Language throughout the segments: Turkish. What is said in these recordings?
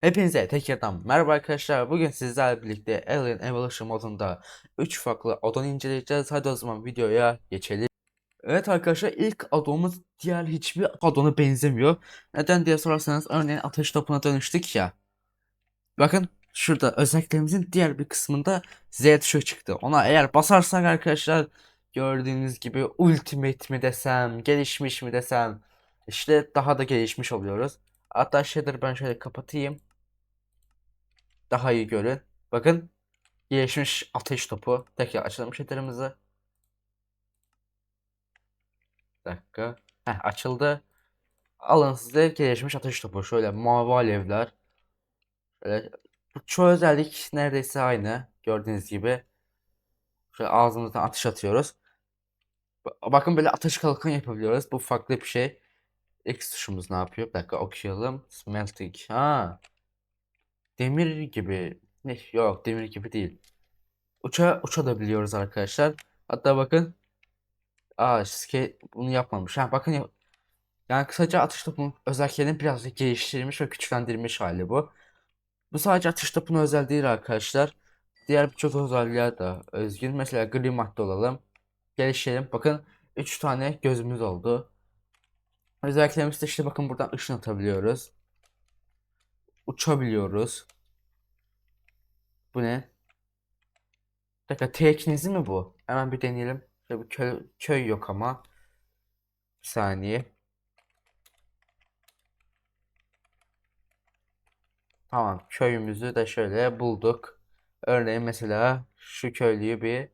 Hepinize tekrardan merhaba arkadaşlar. Bugün sizlerle birlikte Alien Evolution modunda 3 farklı addon inceleyeceğiz. Hadi o zaman videoya geçelim. Evet arkadaşlar ilk addonumuz diğer hiçbir addona benzemiyor. Neden diye sorarsanız örneğin ateş topuna dönüştük ya. Bakın şurada özelliklerimizin diğer bir kısmında Z tuşu çıktı. Ona eğer basarsak arkadaşlar gördüğünüz gibi ultimate mi desem, gelişmiş mi desem işte daha da gelişmiş oluyoruz. Hatta shader'ı ben şöyle kapatayım. Daha iyi görün. Bakın gelişmiş ateş topu. Tekrar açalım shader'ımızı. Bir dakika. Heh, açıldı. Alın size gelişmiş ateş topu. Şöyle mavi alevler. Şöyle çoğu özellik neredeyse aynı. Gördüğünüz gibi. Şöyle ağzımızdan ateş atıyoruz. Ba- Bakın böyle ateş kalkan yapabiliyoruz. Bu farklı bir şey. X tuşumuz ne yapıyor? Bir dakika okuyalım. Smelting. Ha. Demir gibi. Ne? Yok demir gibi değil. Uça uçabiliyoruz arkadaşlar. Hatta bakın. Aa ske bunu yapmamış. Ha bakın ya- yani kısaca atış topunun özelliklerini birazcık geliştirilmiş ve küçüklendirilmiş hali bu. Bu sadece atış topunun özel değil arkadaşlar. Diğer birçok özellikler de özgün. Mesela gri madde olalım. Geliştirelim. Bakın 3 tane gözümüz oldu. Özelliklerimizde işte bakın buradan ışın atabiliyoruz. Uçabiliyoruz. Bu ne? Bir dakika teknezi mi bu? Hemen bir deneyelim. Şöyle bir köy, köy yok ama. Bir saniye. Tamam köyümüzü de şöyle bulduk. Örneğin mesela şu köylüyü bir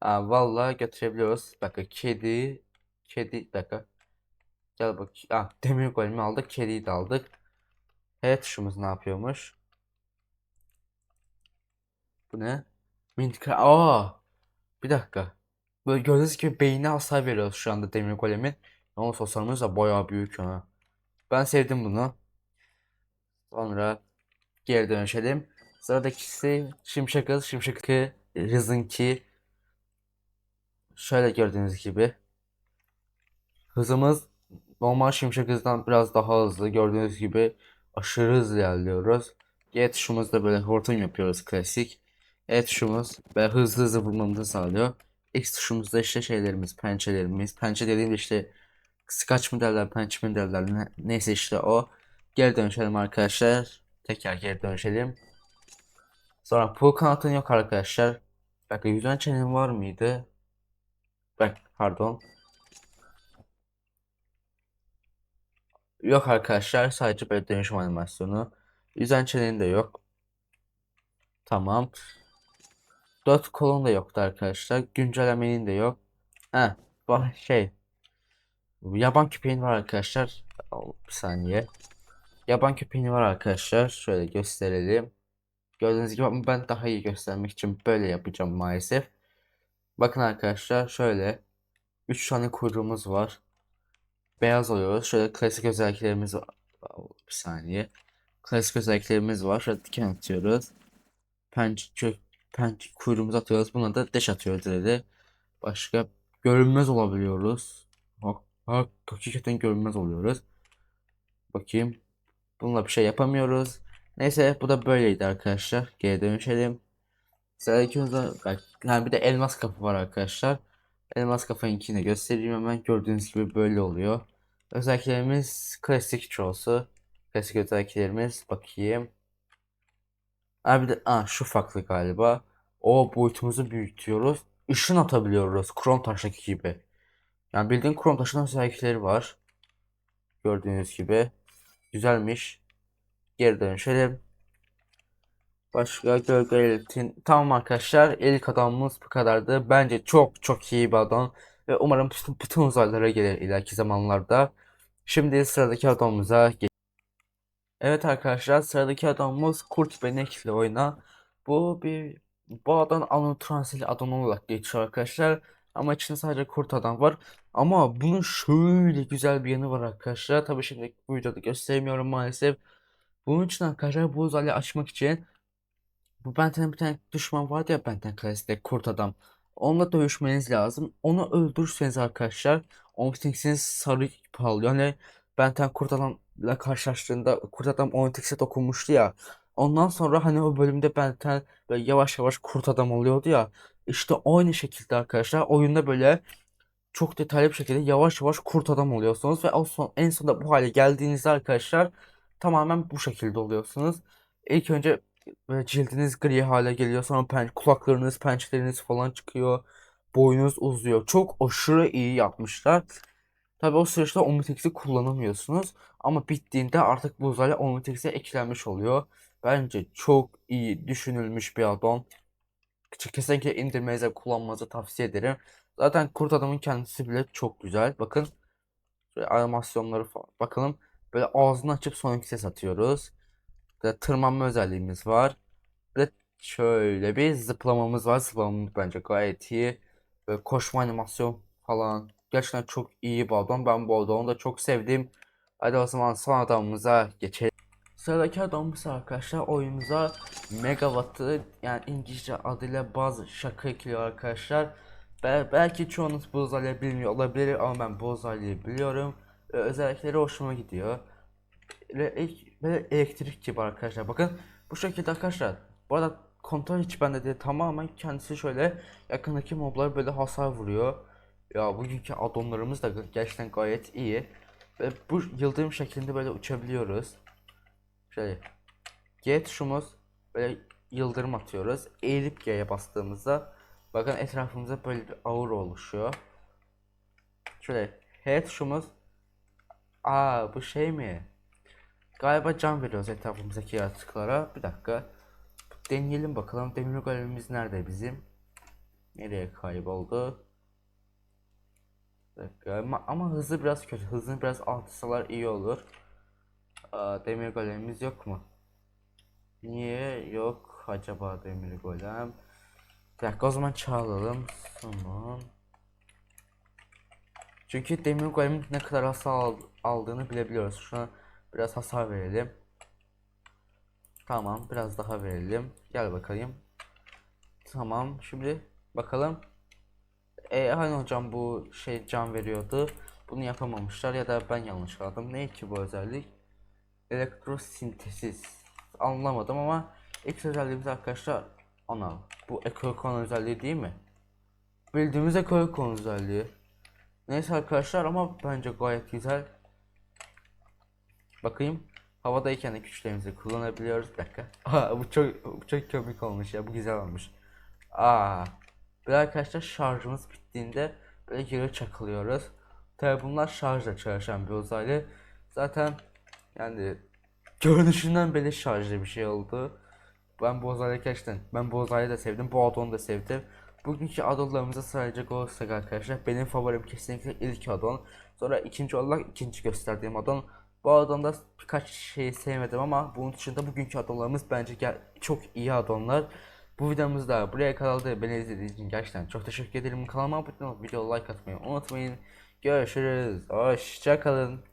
Aa, vallahi götürebiliyoruz. Bir kedi kedi bir dakika. Gel bak. Ah, demir golemi aldık. Kediyi de aldık. H tuşumuz ne yapıyormuş? Bu ne? Minecraft. Aa! Bir dakika. Böyle gördüğünüz gibi beynine hasar veriyoruz şu anda demir golemin. Ama hasarımız da bayağı büyük ha. Ben sevdim bunu. Sonra geri dönüşelim. Sıradakisi Şimşek Hız, Şimşek Hız'ınki. Şöyle gördüğünüz gibi. Hızımız normal Şimşek Hız'dan biraz daha hızlı. Gördüğünüz gibi aşırı hızlı ilerliyoruz. G tuşumuzda böyle hortum yapıyoruz klasik. E tuşumuz ve hızlı hızlı vurmamızı sağlıyor. X tuşumuzda işte şeylerimiz, pençelerimiz. Pençe dediğim işte Scotch mı derler, pençe mi derler ne- neyse işte o. Geri dönüşelim arkadaşlar. Tekrar geri dönüşelim. Sonra pull kanatın yok arkadaşlar. Dakika yüzden çenem var mıydı? Bak pardon. Yok arkadaşlar sadece böyle dönüşüm animasyonu. Yüzden çenenin de yok. Tamam. Dört kolon da yoktu arkadaşlar. Güncellemenin de yok. Ha, bu şey. Yaban köpeğin var arkadaşlar. Bir saniye. Yaban köpeğin var arkadaşlar. Şöyle gösterelim. Gördüğünüz gibi ben daha iyi göstermek için böyle yapacağım maalesef. Bakın arkadaşlar şöyle. 3 tane kuyruğumuz var. Beyaz oluyoruz. Şöyle klasik özelliklerimiz var. Bir saniye. Klasik özelliklerimiz var. Şöyle diken atıyoruz. Pençe, pençe kuyruğumuzu atıyoruz. Buna da deş atıyoruz dedi. Başka görünmez olabiliyoruz. Hak, hak, hakikaten görünmez oluyoruz. Bakayım. Bununla bir şey yapamıyoruz. Neyse bu da böyleydi arkadaşlar. Geri dönüşelim. Bak yani bir de elmas kapı var arkadaşlar. Elmas kafayınkini de göstereyim hemen. Gördüğünüz gibi böyle oluyor. Özelliklerimiz klasik çoğusu. Klasik özelliklerimiz bakayım. Abi de aa, şu farklı galiba. O boyutumuzu büyütüyoruz. Işın atabiliyoruz. Krom taştaki gibi. Yani bildiğin krom taşının özellikleri var. Gördüğünüz gibi. Güzelmiş. Geri dönüşelim. Başka gölge elitin. Tamam arkadaşlar. İlk adamımız bu kadardı. Bence çok çok iyi bir adam. Ve umarım bütün, bütün uzaylara gelir ileriki zamanlarda. Şimdi sıradaki adamımıza geç. Evet arkadaşlar sıradaki adamımız Kurt Benekli oyna. Bu bir bu adam Alan Transil adam olarak geçiyor arkadaşlar. Ama içinde sadece kurt adam var. Ama bunun şöyle güzel bir yanı var arkadaşlar. Tabii şimdi bu videoda gösteremiyorum maalesef. Bunun için arkadaşlar bu uzaylı açmak için bu Benten'in bir tane düşman vardı ya Benten Kalesi'nde kurt adam. Onunla dövüşmeniz lazım. Onu öldürürseniz arkadaşlar Omnitrix'iniz sarı ip alıyor. Yani Ben Ten Kurt Adam'la karşılaştığında Kurt Adam Onyx'e dokunmuştu ya. Ondan sonra hani o bölümde Ben Ten böyle yavaş yavaş Kurt Adam oluyordu ya. İşte aynı şekilde arkadaşlar oyunda böyle çok detaylı bir şekilde yavaş yavaş kurt adam oluyorsunuz ve o son, en sonunda bu hale geldiğinizde arkadaşlar tamamen bu şekilde oluyorsunuz. İlk önce cildiniz gri hale geliyor sonra pen, kulaklarınız, pençeleriniz falan çıkıyor. Boyunuz uzuyor. Çok aşırı iyi yapmışlar. Tabi o süreçte Omnitrix'i kullanamıyorsunuz. Ama bittiğinde artık bu uzaylı Omnitrix'e eklenmiş oluyor. Bence çok iyi düşünülmüş bir addon. Kesinlikle indirmenize kullanmanızı tavsiye ederim. Zaten Kurt Adam'ın kendisi bile çok güzel. Bakın şöyle animasyonları falan. Bakalım böyle ağzını açıp Sonic ses atıyoruz. Böyle tırmanma özelliğimiz var. De şöyle bir zıplamamız var. Zıplamamız bence gayet iyi. Böyle koşma animasyon falan. Gerçekten çok iyi bir addon. Ben bu addonu da çok sevdim. Hadi o zaman son adamımıza geçelim. Sıradaki adamımız arkadaşlar oyunumuza Megawatt'ı yani İngilizce adıyla bazı şaka ekliyor arkadaşlar. Be- belki çoğunuz bu özelliği bilmiyor olabilir ama ben bu biliyorum. Ve özellikleri hoşuma gidiyor. İlk böyle elektrik gibi arkadaşlar. Bakın bu şekilde arkadaşlar. Bu arada kontrol hiç bende değil. Tamamen kendisi şöyle yakındaki moblara böyle hasar vuruyor. Ya bugünkü addonlarımız da gerçekten gayet iyi. Ve bu yıldırım şeklinde böyle uçabiliyoruz. Şöyle G tuşumuz böyle yıldırım atıyoruz. Eğilip G'ye bastığımızda bakın etrafımıza böyle bir aura oluşuyor. Şöyle H tuşumuz Aa bu şey mi? Galiba can veriyoruz etrafımızdaki yaratıklara. Bir dakika. Deneyelim bakalım. Demir golemimiz nerede bizim? Nereye kayboldu? Ama, ama hızı biraz kötü. Hızını biraz artırsalar iyi olur. Demir golemimiz yok mu? Niye yok acaba demir golem? Bir dakika o zaman çağıralım. Tamam. Çünkü demir golemin ne kadar hasar al- aldığını bilebiliyoruz. Şuna biraz hasar verelim. Tamam biraz daha verelim. Gel bakalım. Tamam şimdi bakalım. E hani hocam bu şey can veriyordu. Bunu yapamamışlar ya da ben yanlış aldım. Ne ki bu özellik? Elektrosintesis. Anlamadım ama ilk özelliğimiz arkadaşlar ana. Bu Ekokon özelliği değil mi? Bildiğimiz Ekokon özelliği. Neyse arkadaşlar ama bence gayet güzel. Bakayım. Havadayken de güçlerimizi kullanabiliyoruz. Bir dakika. Aa, bu çok bu çok komik olmuş ya. Bu güzel olmuş. Aa. Böyle arkadaşlar şarjımız bittiğinde böyle geri çakılıyoruz. Tabi bunlar şarjla çalışan bir uzaylı. Zaten yani görünüşünden beri şarjlı bir şey oldu. Ben bu uzaylı gerçekten ben bu uzaylı da sevdim. Bu addonu da sevdim. Bugünkü addonlarımıza sayacak olursak arkadaşlar benim favorim kesinlikle ilk addon. Sonra ikinci olarak ikinci gösterdiğim addon. Bu addonda birkaç şeyi sevmedim ama bunun dışında bugünkü addonlarımız bence çok iyi addonlar. Bu videomuz da buraya kadar beni izlediğiniz için gerçekten çok teşekkür ederim. Kanalıma abone olup video like atmayı unutmayın. Görüşürüz. Hoşçakalın.